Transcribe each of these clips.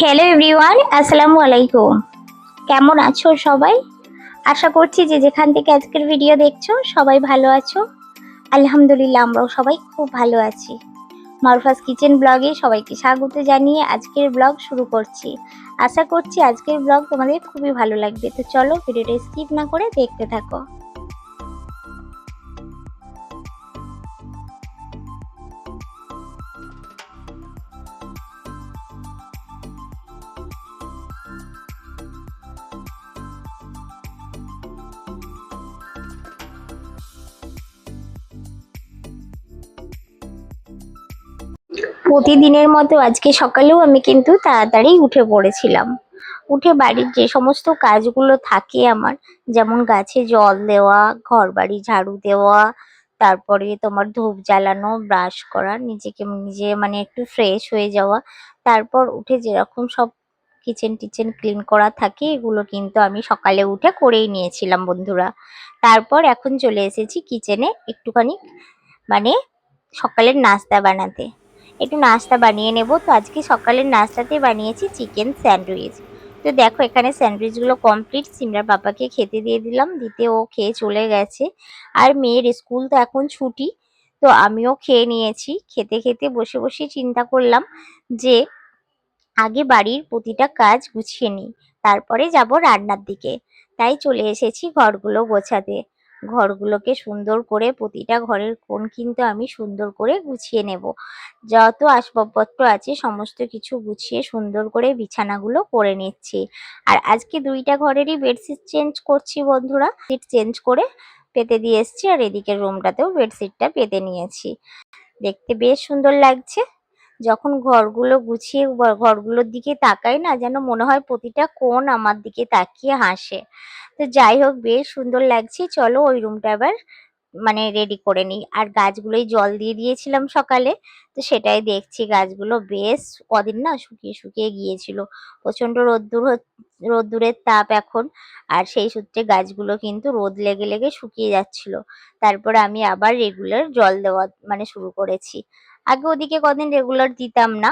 Hello everyone আসসালামু আলাইকুম। কেমন আছো সবাই? আশা করছি যে যেখান থেকে আজকের ভিডিও দেখছ, সবাই ভালো আছো। আলহামদুলিল্লাহ, আমরাও সবাই খুব ভালো আছি। মারফাস কিচেন ব্লগে সবাইকে স্বাগত জানিয়ে আজকের ব্লগ শুরু করছি। আশা করছি আজকের ব্লগ তোমাদের খুবই ভালো লাগবে। তো চলো ভিডিওটা স্কিপ না করে দেখতে থাকো। প্রতিদিনের মতো আজকে সকালেও আমি কিন্তু তাড়াতাড়ি উঠে পড়েছিলাম। উঠে বাড়ির যে সমস্ত কাজগুলো থাকে আমার, যেমন গাছে জল দেওয়া ঘর বাড়ি ঝাড়ু দেওয়া, তারপরে তোমার ধূপ জ্বালানো, ব্রাশ করা, নিজেকে নিজে মানে একটু ফ্রেশ হয়ে যাওয়া, তারপর উঠে যেরকম সব কিচেন টিচেন ক্লিন করা থাকে, এগুলো কিন্তু আমি সকালে উঠে করেই নিয়েছিলাম বন্ধুরা। তারপর এখন চলে এসেছি কিচেনে একটুখানি মানে সকালের নাস্তা বানাতে। একটু নাস্তা বানিয়ে নেব। তো আজকে সকালের নাস্তাতে বানিয়েছি চিকেন স্যান্ডউইচ। তো দেখো এখানে স্যান্ডউইচগুলো কমপ্লিট। সিমরার বাবাকে খেতে দিয়ে দিলাম। দিতে ও খেয়ে চলে গেছে। আর মেয়ের স্কুল তো এখন ছুটি। তো আমিও খেয়ে নিয়েছি। খেতে খেতে বসে বসে চিন্তা করলাম যে আগে বাড়ির প্রতিটা কাজ গুছিয়ে নিই। তারপরে যাব রান্নার দিকে। তাই চলে এসেছি ঘরগুলো গোছাতে। ঘরগুলোকে সুন্দর করে প্রতিটা ঘরের কোণ কিন্তু আমি সুন্দর করে গুছিয়ে নেব। যত আসবাবপত্র আছে সমস্ত কিছু গুছিয়ে সুন্দর করে বিছানাগুলো করে নিচ্ছি। আর আজকে দুইটা ঘরেরই বেডশিট চেঞ্জ করছি বন্ধুরা। সিট চেঞ্জ করে পেতে দিয়ে এসছি আর এদিকের রুমটাতেও বেডশিটটা পেতে নিয়েছি। দেখতে বেশ সুন্দর লাগছে। যখন ঘরগুলো গুছিয়ে ঘরগুলোর দিকে তাকাই না, যেন মনে হয় প্রতিটা কোণ আমার দিকে তাকিয়ে হাসে। তো যাই হোক, বেশ সুন্দর লাগছে। চলো ওই রুমটা এবার মানে রেডি করে নিই। আর গাছগুলোই জল দিয়ে দিয়েছিলাম সকালে, তো সেটাই দেখছি গাছগুলো বেশ কদিন না শুকিয়ে শুকিয়ে গিয়েছিল। প্রচণ্ড রোদ্দুর রোদ্দুরের তাপ এখন। আর সেই সূত্রে গাছগুলো কিন্তু রোদ লেগে লেগে শুকিয়ে যাচ্ছিল। তারপর আমি আবার রেগুলার জল দেওয়া মানে শুরু করেছি। আগে ওদিকে কদিন রেগুলার দিতাম না।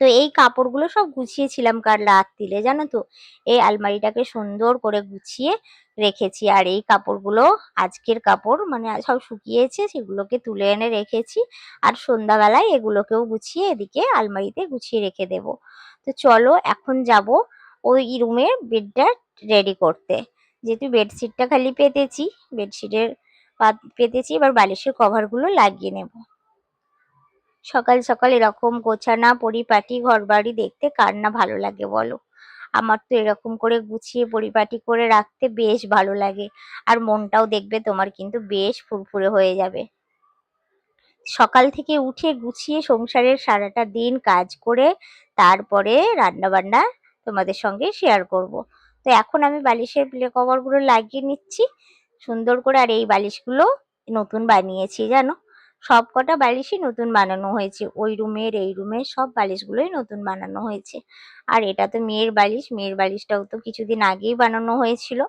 তো এই কাপড়গুলো সব গুছিয়েছিলাম কাল দিলে জানো তো? এই আলমারিটাকে সুন্দর করে গুছিয়ে রেখেছি। আর এই কাপড়গুলো আজকের কাপড় মানে সব শুকিয়েছে, সেগুলোকে তুলে এনে রেখেছি। আর সন্ধ্যাবেলায় এগুলোকেও গুছিয়ে এদিকে আলমারিতে গুছিয়ে রেখে দেব। তো চলো, এখন যাব ওই রুমের বেডটা রেডি করতে। যেহেতু বেডশিটটা খালি পেতেছি, বেডশিটের পেতেছি, এবার বালিশের কভারগুলো লাগিয়ে নেব। সকাল সকাল এরকম গোছানা, পরিপাটি, ঘরবাড়ি দেখতে কার না ভালো লাগে বলো? আমার তো এরকম করে গুছিয়ে, পরিপাটি করে রাখতে বেশ ভালো লাগে। আর মনটাও দেখবে তোমার কিন্তু বেশ ফুরফুরে হয়ে যাবে। সকাল থেকে উঠে গুছিয়ে সংসারের সারাটা দিন কাজ করে তারপরে রান্না বান্না তোমাদের সঙ্গে শেয়ার করব। তো এখন আমি বালিশের প্লে কভারগুলো লাগিয়ে নিচ্ছি। সুন্দর করে আর এই বালিশগুলো নতুন বানিয়েছি, জানো? সব কটা বালিশই নতুন বানানো হয়েছে। ওই রুমের, এই রুমের সব বালিশগুলোই নতুন বানানো হয়েছে। আর এটা তো মেয়ের বালিশ, মেয়ের বালিশটাও তো কিছুদিন আগেই বানানো হয়েছিল।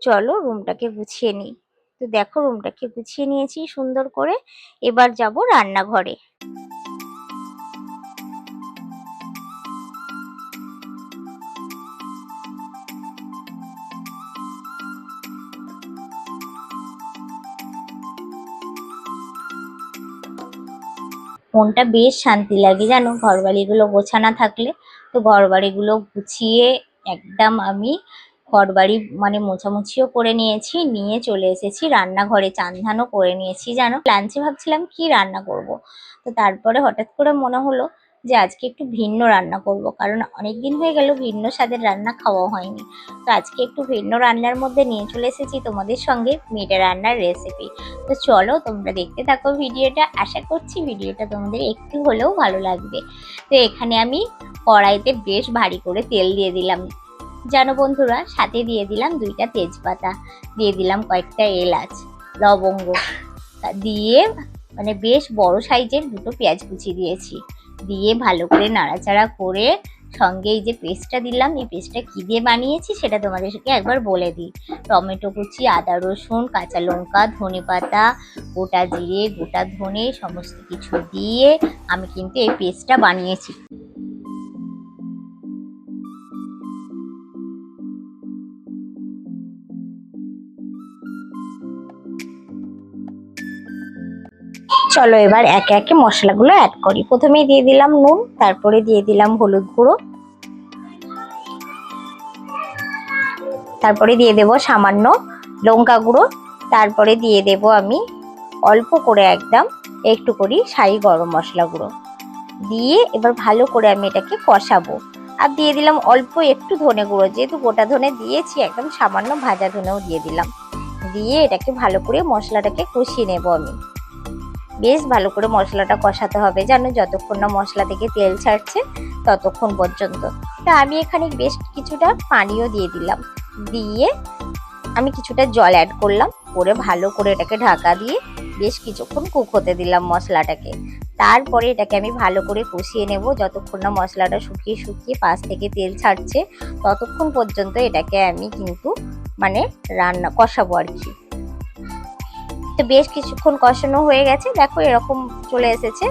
চলো রুমটাকে গুছিয়ে নিই। তো দেখো রুমটাকে গুছিয়ে নিয়েছি সুন্দর করে। এবার যাব রান্নাঘরে। মনটা বেশ শান্তি লাগে, জানো? ঘরবাড়িগুলো গোছানা থাকলে তো ঘরবাড়িগুলো গুছিয়ে একদম আমি ঘরবাড়ি মানে মোছামুছিও করে নিয়েছি, নিয়ে চলে এসেছি, রান্নাঘরে চান ধানও করে নিয়েছি, জানো? লাঞ্চে ভাবছিলাম কি রান্না করব? তো তারপরে হঠাৎ করে মনে হলো যে আজকে একটু ভিন্ন রান্না করব, কারণ অনেক দিন হয়ে গেল ভিন্ন স্বাদের রান্না খাওয়া হয়নি। তো আজকে একটু ভিন্ন রান্নার মধ্যে নিয়ে চলে এসেছি তোমাদের সঙ্গে মেয়েটা রান্নার রেসিপি তো চলো তোমরা দেখতে থাকো ভিডিওটা। আশা করছি ভিডিওটা তোমাদের একটু হলেও ভালো লাগবে। তো এখানে আমি কড়াইতে বেশ ভারী করে তেল দিয়ে দিলাম। জানো বন্ধুরা, সাথে দিয়ে দিলাম দুইটা তেজপাতা, দিয়ে দিলাম কয়েকটা এলাচ, লবঙ্গ। দিয়ে মানে বেশ বড় সাইজের দুটো পেঁয়াজ কুচি দিয়েছি। দিয়ে ভালো করে নাড়াচাড়া করে সঙ্গে এই যে পেস্টটা দিলাম, এই পেস্টটা কী দিয়ে বানিয়েছি সেটা তোমাদেরকে একবার বলে দিই। টমেটো কুচি, আদা রসুন, কাঁচা লঙ্কা, ধনে পাতা, গোটা জিরে, গোটা ধনে, সমস্ত কিছু দিয়ে আমি কিন্তু এই পেস্টটা বানিয়েছি। চলো এবার একে একে মশলাগুলো অ্যাড করি। প্রথমেই দিয়ে দিলাম নুন, তারপরে দিয়ে দিলাম হলুদ গুঁড়ো। তারপরে দিয়ে দেব সামান্য লঙ্কা গুঁড়ো। তারপরে দিয়ে দেব আমি অল্প করে একদম একটু করি সাই গরম মশলা গুঁড়ো। দিয়ে এবার ভালো করে আমি এটাকে কষাবো। আর দিয়ে দিলাম অল্প একটু ধনে গুঁড়ো, যেহেতু গোটা ধনে দিয়েছি, একদম সামান্য ভাজা ধনেও দিয়ে দিলাম। দিয়ে এটাকে ভালো করে মশলাটাকে কষিয়ে নেব আমি। বেশ ভালো করে মশলাটা কষাতে হবে যেন যতক্ষণ না মশলা থেকে তেল ছাড়ছে ততক্ষণ পর্যন্ত। তা আমি এখানে বেশ কিছুটা পানিও দিয়ে দিলাম। দিয়ে আমি কিছুটা জল অ্যাড করলাম, করে ভালো করে এটাকে ঢাকা দিয়ে বেশ কিছুক্ষণ কুক হতে দিলাম মশলাটাকে। তারপরে এটাকে আমি ভালো করে কষিয়ে নেব যতক্ষণ না মশলাটা শুকিয়ে শুকিয়ে পাশ থেকে তেল ছাড়ছে, ততক্ষণ পর্যন্ত এটাকে আমি কিন্তু মানে রান্না কষাবো আর কি। তো বেশ কিছুক্ষণ কষানো হয়ে গেছে। দেখো এরকম চলে এসেছে।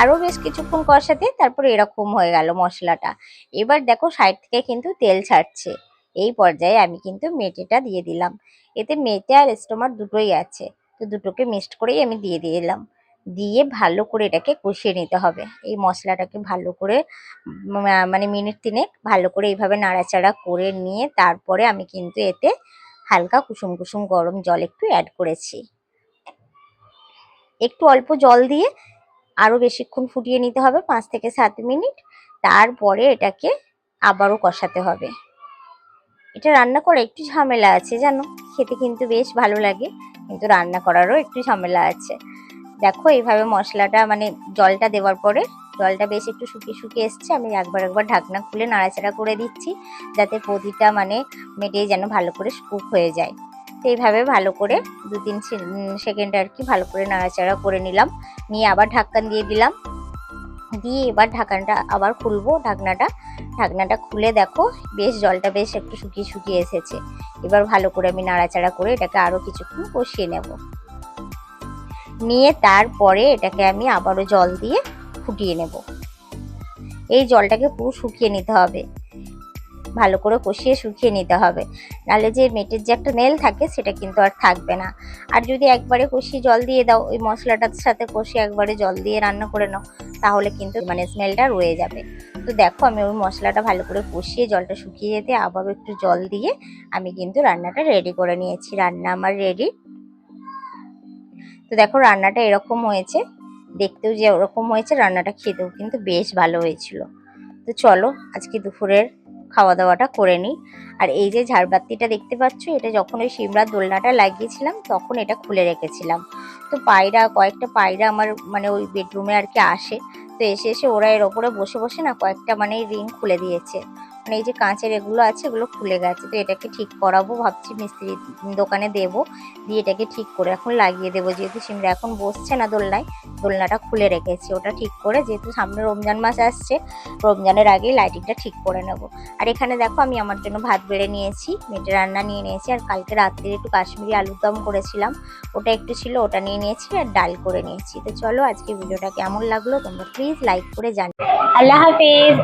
আরও বেশ কিছুক্ষণ কষাতে তারপরে এরকম হয়ে গেল মশলাটা। এবার দেখো সাইড থেকে কিন্তু তেল ছাড়ছে। এই পর্যায়ে আমি কিন্তু মেটেটা দিয়ে দিলাম। এতে মেটে আর স্টোমার দুটোই আছে। তো দুটোকে মিক্সড করেই আমি দিয়ে দিলাম। দিয়ে ভালো করে এটাকে কষিয়ে নিতে হবে। এই মশলাটাকে ভালো করে মানে মিনিট তিনেক ভালো করে এইভাবে নাড়াচাড়া করে নিয়ে তারপরে আমি কিন্তু এতে হালকা কুসুম কুসুম গরম জল একটু অ্যাড করেছি। একটু অল্প জল দিয়ে আরও বেশিক্ষণ ফুটিয়ে নিতে হবে, পাঁচ থেকে সাত মিনিট। তারপরে এটাকে আবারও কষাতে হবে। এটা রান্না করা একটু ঝামেলা আছে, জানো? খেতে কিন্তু বেশ ভালো লাগে, কিন্তু রান্না করারও একটু ঝামেলা আছে। দেখো, এইভাবে মশলাটা মানে জলটা দেওয়ার পরে জলটা বেশ একটু শুকিয়ে শুকিয়ে এসছে, আমি একবার একবার ঢাকনা খুলে নাড়াচাড়া করে দিচ্ছি, যাতে প্রতিটা মানে মেটে যেন ভালো করে কুক হয়ে যায়। তো এইভাবে ভালো করে দু তিন সেকেন্ড আর কি ভালো করে নাড়াচাড়া করে নিলাম। নিয়ে আবার ঢাকন দিয়ে দিলাম। দিয়ে এবার ঢাকনটা আবার খুলবো। ঢাকনাটা ঢাকনাটা খুলে দেখো, বেশ জলটা বেশ একটু শুকিয়ে শুকিয়ে এসেছে। এবার ভালো করে আমি নাড়াচাড়া করে এটাকে আরও কিছুক্ষণ কষিয়ে নেব। নিয়ে তারপরে এটাকে আমি আবারও জল দিয়ে ফুটিয়ে নেব। এই জলটাকে পুরো শুকিয়ে নিতে হবে। ভালো করে কষিয়ে শুকিয়ে নিতে হবে। নাহলে যে মেটের যে একটা মেল থাকে সেটা কিন্তু আর থাকবে না। আর যদি একবারে কষিয়ে জল দিয়ে দাও, ওই মশলাটার সাথে কষিয়ে একবারে জল দিয়ে রান্না করে নাও, তাহলে কিন্তু মানে স্মেলটা রয়ে যাবে। তো দেখো আমি ওই মশলাটা ভালো করে কষিয়ে জলটা শুকিয়ে যেতে আবারও একটু জল দিয়ে আমি কিন্তু রান্নাটা রেডি করে নিয়েছি। রান্না আমার রেডি তো দেখো রান্নাটা এরকম হয়েছে। দেখতেও যে ওরকম হয়েছে, রান্নাটা খেতেও কিন্তু বেশ ভালো হয়েছিল। তো চলো আজকে দুপুরের খাওয়া দাওয়াটা করে নিই। আর এই যে ঝাড়বাতিটা দেখতে পাচ্ছ, এটা যখন ওই সিমড়ার দোলনাটা লাগিয়েছিলাম, তখন এটা খুলে রেখেছিলাম। তো পায়রা, কয়েকটা পায়রা আমার মানে ওই বেডরুমে আর কি আসে। তো এসে এসে ওরা এর ওপরে বসে বসে না কয়েকটা মানে রিং খুলে দিয়েছে। এই যে কাঁচের এগুলো আছে, এগুলো খুলে গেছে। তো এটাকে ঠিক করাবো, ভাবছি মিস্ত্রি দোকানে দেব, দিয়ে এটাকে ঠিক করে এখন লাগিয়ে দেবো। যেহেতু সিমরা এখন বসছে না দোলনায়, দোলনাটা খুলে রেখেছি। ওটা ঠিক করে যেহেতু সামনে রমজান মাস আসছে, রমজানের আগেই লাইটিংটা ঠিক করে নেব। আর এখানে দেখো আমি আমার জন্য ভাত বেড়ে নিয়েছি মেটে রান্না নিয়ে নিয়েছি। আর কালকে রাত্রে একটু কাশ্মীরি আলুর দম করেছিলাম। ওটা একটু ছিল, ওটা নিয়ে নিয়েছি আর ডাল করে নিয়েছি। তো চলো আজকে ভিডিওটা কেমন লাগল তোমরা প্লিজ লাইক করে জানি আল্লাহ হাফিজ